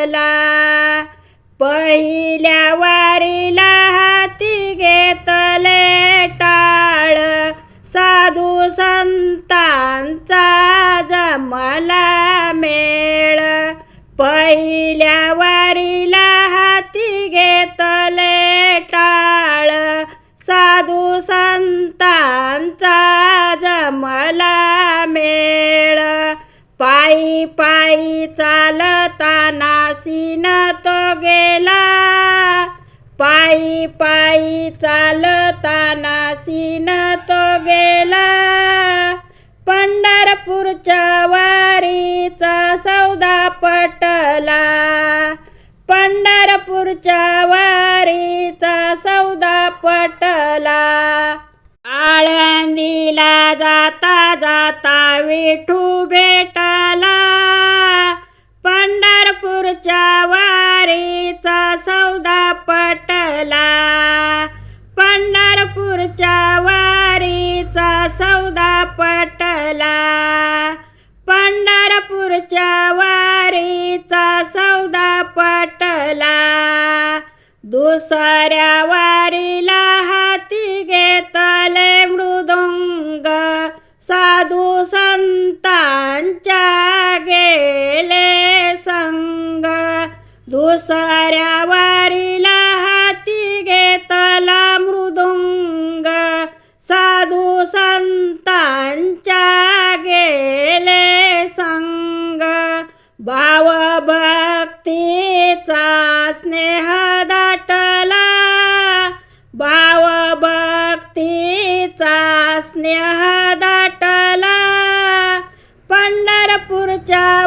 घेतला पहिल्या वारीला हाती घेतले टाळ. साधू संतांचा जमला मेळ. पहिल्या वारीला हाती घेतले टाळ. साधू संतांचा जमला मेळ. पायी पायी चालताना सीन तो गेला. पायी पायी चालताना सीन तो गेला. पंढरपूरच्या वारीचा सौदा पटला. पंढरपूरच्या वारीचा सौदा पटला. आळंदीला जाता जाता विठू भेटला. पंढरपूरच्या वारीचा सौदा पटला. पंढरपूरच्या वारीचा सौदा पटला. पंढरपूरच्या वारीचा सौदा पटला. दुसऱ्या वारी दुसऱ्या वारीला हाती घेतला मृदुंग. साधू संतांच्या गेले संग. भाव भक्तीचा स्नेह दाटला. भाव भक्तीचा स्नेह दाटला. पंढरपूरच्या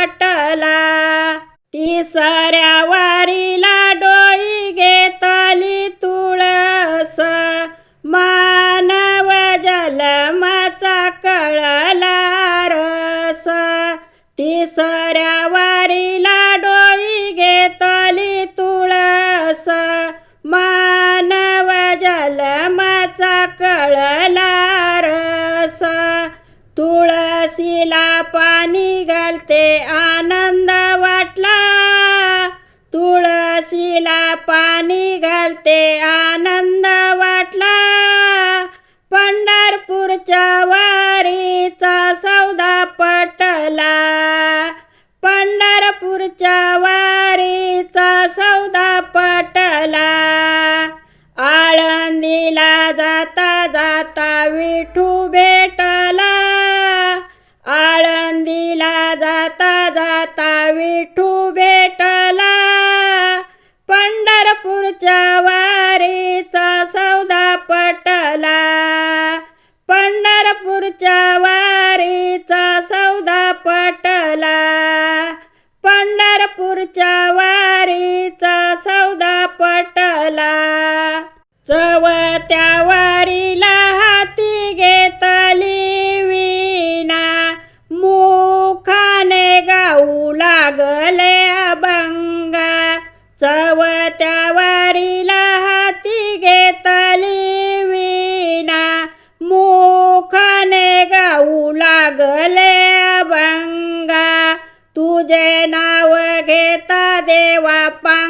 सौदा पटला तिसऱ्या वारी पाणी आनंद वाटला. तुळशीला पाणी घालते आनंद वाटला. पंढरपूरच्या वारीचा सौदा पटला. पंढरपूरच्या वारीचा सौदा पटला. आळंदीला जाता जाता विठूबे त्या वारीला हाती घेतली विना मुखाने गाऊ लागले अभंग. चव त्या वारीला हाती घेतली विना मुखाने गाऊ लागले अभंग. तुझे नाव घेता देवा पांग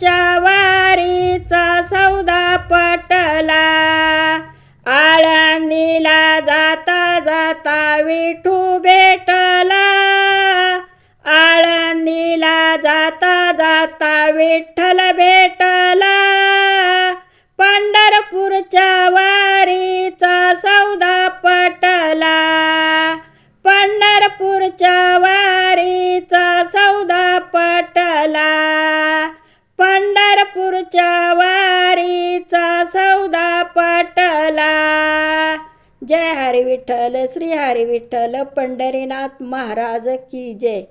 चवारीचा वारीचा सौदा पटला. आळंदीला जाता जाता विठू भेटला. आळंदीला जाता जाता विठ्ठल भेटला. जय हरी विठ्ठल श्री हरी विठ्ठल पंढरीनाथ महाराज की जय.